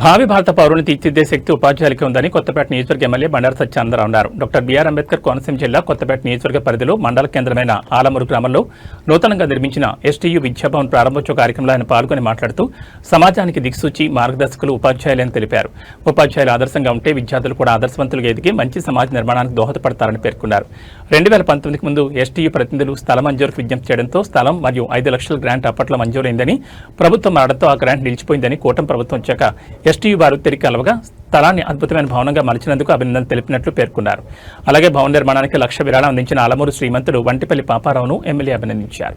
భావి భారత పౌరుని తీర్చిదిద్దే శక్తి ఉపాధ్యాయులకి ఉందని కొత్తపేట నియోజకవర్గ ఎమ్మెల్యే బండారు సత్యానందరావు అన్నారు. డాక్టర్ బీఆర్ అంబేద్కర్ కోనసీమ జిల్లా కొత్తపేట నియోజకవర్గ పరిధిలో మండల కేంద్రమైన ఆలమూరు గ్రామంలో నూతనంగా నిర్మించిన ఎస్టీయు విద్యాభవన్ ప్రారంభోత్సవ కార్యక్రమంలో ఆయన పాల్గొని మాట్లాడుతూ సమాజానికి దిక్సూచి మార్గదర్శకులు ఉపాధ్యాయులని తెలిపారు. ఉపాధ్యాయులు ఆదర్శంగా ఉంటే విద్యార్థులు కూడా ఆదర్శవంతులుగా ఎదిగి మంచి సమాజ నిర్మాణానికి దోహదపడతారని పేర్కొన్నారు. రెండు వేల పంతొమ్మిదికి ముందు ఎస్టీయూ ప్రతినిధులు స్థల మంజూరుకు విజ్ఞప్తి చేయడంతో స్థలం మరియు ఐదు లక్షల గ్రాంట్ అప్పట్లో మంజూరైందని ప్రభుత్వం మారడంతో ఆ గ్రాంట్ నిలిచిపోయిందని కూటమి ప్రభుత్వం వచ్చాక ఎస్టీయూ వారు తిరిగి కలవగా స్థలాన్ని అద్భుతమైన భవనంగా మలిచినందుకు అభినందనలు తెలిపినట్లు పేర్కొన్నారు. అలాగే భవన నిర్మాణానికి లక్ష విరాళం అందించిన ఆలమూరు శ్రీమంతుడు వంటిపల్లి పాపారావును ఎమ్మెల్యే అభినందించారు.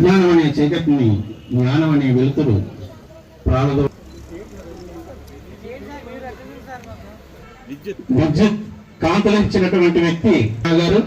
అజ్ఞానం అనే చీకటిని జ్ఞానం అనే వెలుతురు ప్రాణదో విద్యుత్ కాంతలించినటువంటి వ్యక్తి గారు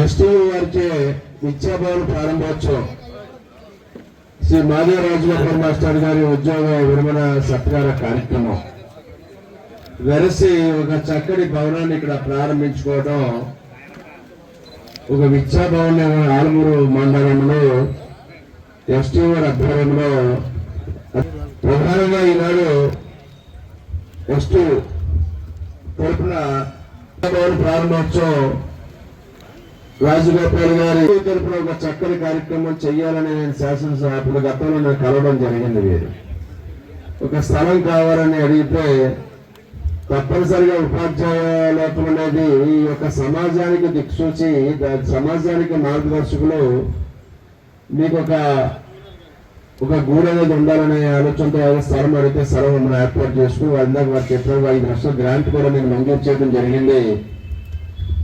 ఎస్టీ వారిచే విద్యాభవన్ ప్రారంభోత్సవం. శ్రీ మాధవరాజు గారు మాస్టర్ గారి ఉద్యోగ విరమణ సత్కార కార్యక్రమం. వెరసి ఒక చక్కటి భవనాన్ని ఇక్కడ ప్రారంభించుకోవడం ఒక విద్యాభవన్ ఆలమూరు మండలంలో ఎస్టీ వారి ఆధ్వర్యంలో ప్రధానంగా ఈనాడు ఎస్టీ తరఫున భవన్ ప్రారంభోత్సవం రాజగోపాల్ గారి తరపున ఒక చక్కని కార్యక్రమం చేయాలని నేను శాసనసభ గతంలో నేను కలవడం జరిగింది వీరు. ఒక స్థలం కావాలని అడిగితే తప్పనిసరిగా ఉపాధ్యాయ లోపం అనేది ఈ యొక్క సమాజానికి దిక్సూచి సమాజానికి మార్గదర్శకులు మీకు ఒక ఒక గూడు అనేది ఉండాలనే ఆలోచనతో స్థలం అడిగితే స్థలం మనం ఏర్పాటు చేసుకుని వాళ్ళందాక వారు చెప్పారు ఐదు లక్షల గ్రాంట్ కూడా నేను మంజూరు చేయడం జరిగింది.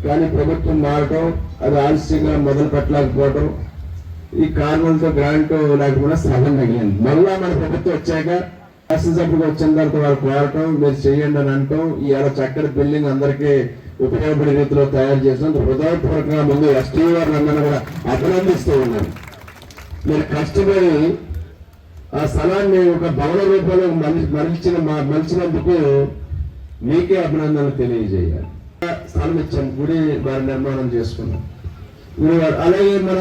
కానీ ప్రభుత్వం మారటం అది ఆలస్యంగా మొదలు పెట్టలేకపోవటం ఈ కారణంతో గ్రాంట్ లేకపోయినా స్థలం తగిలింది మళ్ళా మన ప్రభుత్వం వచ్చాక శాసనసభ్యులు వచ్చిన తర్వాత వారు కోరటం మీరు చేయండి అని అంటాం ఇవాళ చక్కటి బిల్డింగ్ అందరికీ ఉపయోగపడే రీతిలో తయారు చేసినందుకు హృదయపూర్వకంగా ముందు ఎస్టీ వారిని అందరూ కూడా అభినందిస్తూ ఉన్నాను మీరు కష్టపడి ఆ స్థలాన్ని ఒక భవన రూపంలో మరల్చిన మలిచిన మలిచినందుకు మీకే అభినందనలు తెలియజేయాలి. స్థలం ఇచ్చాం గుడి వారి నిర్మాణం చేసుకున్నాం. అలాగే మన